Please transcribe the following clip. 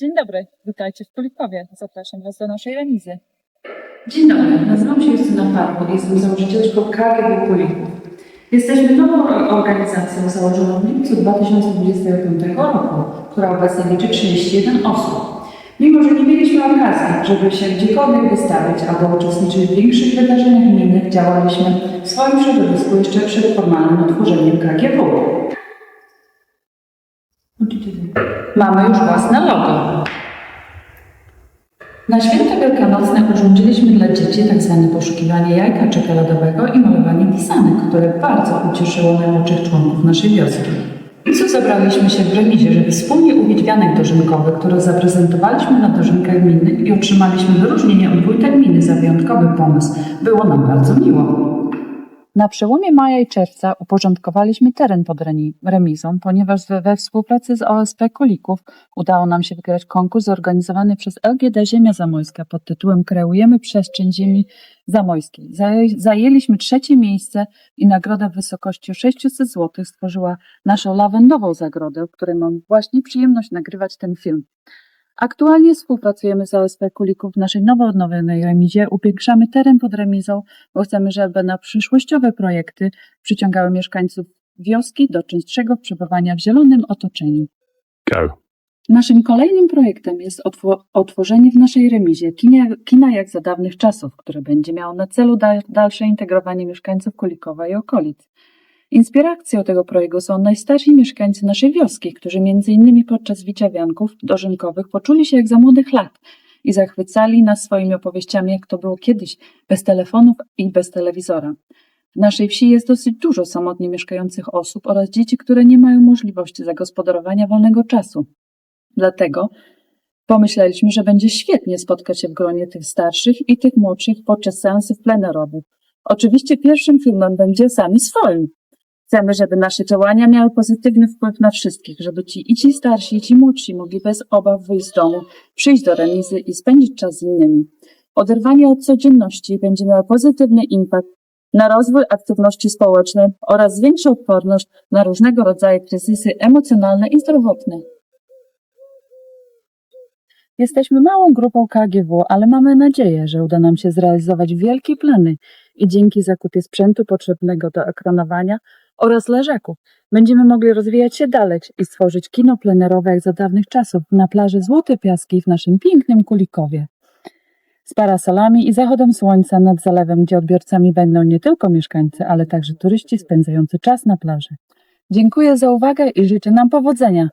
Dzień dobry, witajcie w Kulikowie. Zapraszam Was do naszej remizy. Dzień dobry, nazywam się Justyna Parwo, jestem założycielką KGW Polików. Jesteśmy nową organizacją założoną w lipcu 2025 roku, która obecnie liczy 31 osób. Mimo, że nie mieliśmy okazji, żeby się gdziekolwiek wystawić albo uczestniczyć w większych wydarzeniach gminnych, działaliśmy w swoim środowisku jeszcze przed formalnym otworzeniem KGW. Mamy już własne logo. Na święta wielkanocne urządziliśmy dla dzieci tak zwane poszukiwanie jajka czekoladowego i malowanie pisanek, które bardzo ucieszyło najmłodszych członków naszej wioski. Co zabraliśmy się w remizie, żeby wspólnie ubić wianek dożynkowy, który zaprezentowaliśmy na dożynkach gminnych i otrzymaliśmy wyróżnienie od wójta gminy za wyjątkowy pomysł. Było nam bardzo miło. Na przełomie maja i czerwca uporządkowaliśmy teren pod remizą, ponieważ we, współpracy z OSP Kulików udało nam się wygrać konkurs zorganizowany przez LGD Ziemia Zamojska pod tytułem Kreujemy przestrzeń ziemi zamojskiej. Zaję- Zajęliśmy trzecie miejsce i nagrodę w wysokości 600 zł stworzyła naszą lawendową zagrodę, w której mam właśnie przyjemność nagrywać ten film. Aktualnie współpracujemy z OSP Kulików w naszej nowo odnowionej remizie. Upiększamy teren pod remizą, bo chcemy, żeby na przyszłościowe projekty przyciągały mieszkańców wioski do częstszego przebywania w zielonym otoczeniu. Go. Naszym kolejnym projektem jest otwo- otworzenie w naszej remizie kina, kina jak za dawnych czasów, które będzie miało na celu da- dalsze integrowanie mieszkańców Kulikowa i okolic. Inspiracją tego projektu są najstarsi mieszkańcy naszej wioski, którzy innymi podczas bicia wianków dożynkowych poczuli się jak za młodych lat i zachwycali nas swoimi opowieściami, jak to było kiedyś, bez telefonów i bez telewizora. W naszej wsi jest dosyć dużo samotnie mieszkających osób oraz dzieci, które nie mają możliwości zagospodarowania wolnego czasu. Dlatego pomyśleliśmy, że będzie świetnie spotkać się w gronie tych starszych i tych młodszych podczas seansów plenerowych. Oczywiście pierwszym filmem będzie sami swoim. Chcemy, żeby nasze działania miały pozytywny wpływ na wszystkich, żeby ci i ci starsi, i ci młodsi mogli bez obaw wyjść z domu, przyjść do remizy i spędzić czas z innymi. Oderwanie od codzienności będzie miało pozytywny impact na rozwój aktywności społecznej oraz zwiększa odporność na różnego rodzaju kryzysy emocjonalne i zdrowotne. Jesteśmy małą grupą KGW, ale mamy nadzieję, że uda nam się zrealizować wielkie plany i dzięki zakupie sprzętu potrzebnego do ekranowania oraz leżaków będziemy mogli rozwijać się dalej i stworzyć kino plenerowe jak za dawnych czasów na plaży Złote Piaski w naszym pięknym Kulikowie. Z parasolami i zachodem słońca nad zalewem, gdzie odbiorcami będą nie tylko mieszkańcy, ale także turyści spędzający czas na plaży. Dziękuję za uwagę i życzę nam powodzenia.